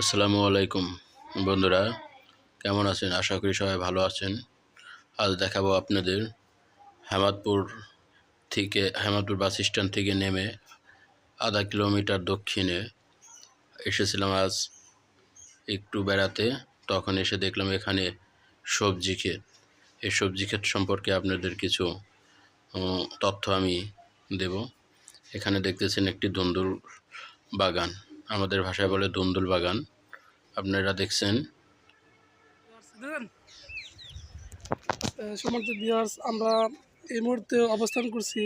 আসসালামু আলাইকুম, বন্ধুরা। কেমন আছেন? আশা করি সবাই ভালো আছেন। আজ দেখাবো আপনাদের হেমাদপুর থেকে, হেমাদপুর বাস স্ট্যান্ড থেকে নেমে আধা কিলোমিটার দক্ষিণে এসেছিলাম আজ একটু বেড়াতে। তখন এসে দেখলাম এখানে সবজি ক্ষেত। এই সবজি ক্ষেত সম্পর্কে আপনাদের কিছু তথ্য আমি দেব। এখানে দেখতেছেন একটি ধুন্দুল বাগান। আমাদের ভাষায় বলে ধুন্দুল বাগান। আপনারা দেখছেন। আমরা এই মুহূর্তে অবস্থান করছি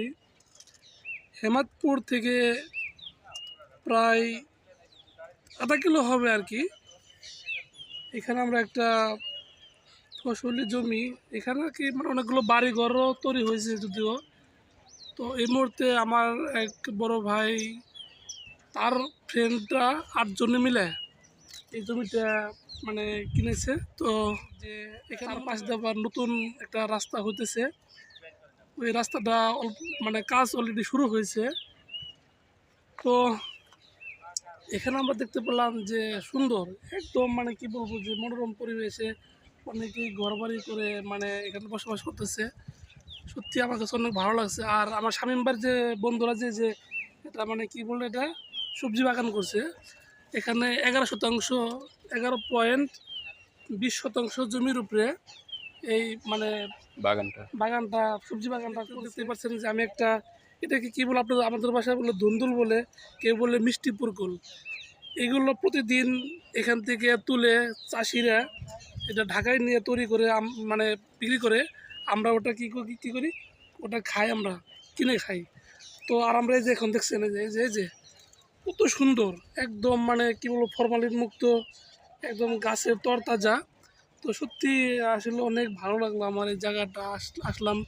হেমাদপুর থেকে প্রায় আধা কিলো হবে আর কি। এখানে আমরা একটা ফসলি জমি। এখানে কি মানে অনেকগুলো বাড়ি ঘরও তৈরি হয়েছে যদিও। তো এই মুহূর্তে আমার এক বড় ভাই তার ফ্রেন্ডরা আটজনে মিলে এই জমিটা মানে কিনেছে। তো যে এখানে পাশ আবার নতুন একটা রাস্তা হইতেছে। ওই রাস্তাটা অল্প মানে কাজ অলরেডি শুরু হয়েছে। তো এখানে আমরা দেখতে পেলাম যে সুন্দর একদম মানে কি বলব যে মনোরম পরিবেশে অনেকেই ঘর বাড়ি করে মানে এখানে বসবাস করতেছে। সত্যি আমার কাছে অনেক ভালো লাগছে। আর আমার স্বামীবার যে বন্ধুরা যে যে এটা মানে কি বলল এটা? সবজি বাগান করছে। এখানে এগারো শতাংশ এগারো পয়েন্ট বিশ শতাংশ জমির উপরে এই মানে বাগানটা। বাগানটা সবজি বাগানটা দেখতে পাচ্ছেন যে আমি একটা এটাকে কী বলে আপনাদের আমাদের বাসায় বলে ধুন্দুল বলে কেউ বলে মিষ্টি পুরকুল। এগুলো প্রতিদিন এখান থেকে তুলে চাষিরা এটা ঢাকায় নিয়ে তৈরি করে মানে বিক্রি করে আমরা ওটা কী করি কী করি? ওটা খাই আমরা কিনে খাই। তো আর আমরা এই যে এখন দেখছেন এই যে এই যে কত সুন্দর। একদম মানে কি বলব ফরমালিন মুক্ত, একদম গাছের তরতাজা। তো সত্যি আসলে অনেক ভালো লাগল আমার এই জায়গাটা। আস- আসলাম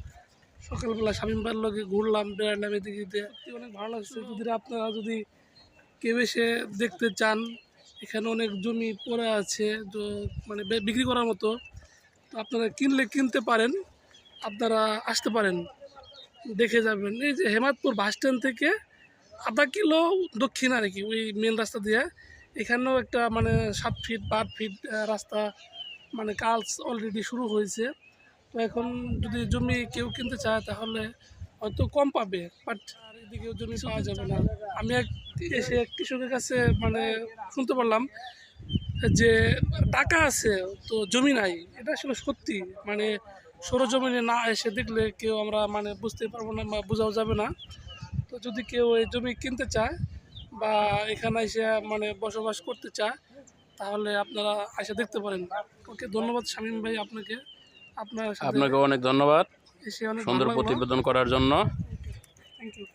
সকালবেলা স্বামীর বাড়ির লগে, ঘুরলাম বেড়ালাম এদিকে। সত্যি অনেক ভালো লাগছে। যদি আপনারা যদি কেউ এসে দেখতে চান, এখানে অনেক জমি পড়ে আছে, তো মানে বিক্রি করার মতো, তো আপনারা কিনলে কিনতে পারেন, আপনারা আসতে পারেন, দেখে যাবেন। এই যে হেমাদপুর বাস স্ট্যান্ড থেকে আধা কিলো দক্ষিণ আর কি, ওই মেন রাস্তা দিয়ে। এখানেও একটা মানে সাত ফিট বা আট ফিট রাস্তা মানে কাজ অলরেডি শুরু হয়েছে। তো এখন যদি জমি কেউ কিনতে চায় তাহলে হয়তো কম পাবে বাট এদিকে জমি পাওয়া যাবে না। আমি এক, এসে এক কৃষকের কাছে মানে শুনতে পারলাম যে টাকা আছে, তো জমি নাই। এটা আসলে সত্যি মানে সরজমিনে না এসে দেখলে কেউ আমরা মানে বুঝতে পারব না বা বোঝাও যাবে না। তো যদি কেউ এই জমি কিনতে চায় বা এখানে এসে মানে বসবাস করতে চায় তাহলে আপনারা আসে দেখতে পারেন। ওকে ধন্যবাদ শামীম ভাই আপনাকে। আপনার আপনাকে অনেক ধন্যবাদ এসে অনেক সুন্দর প্রতিবেদন করার জন্য। Thank you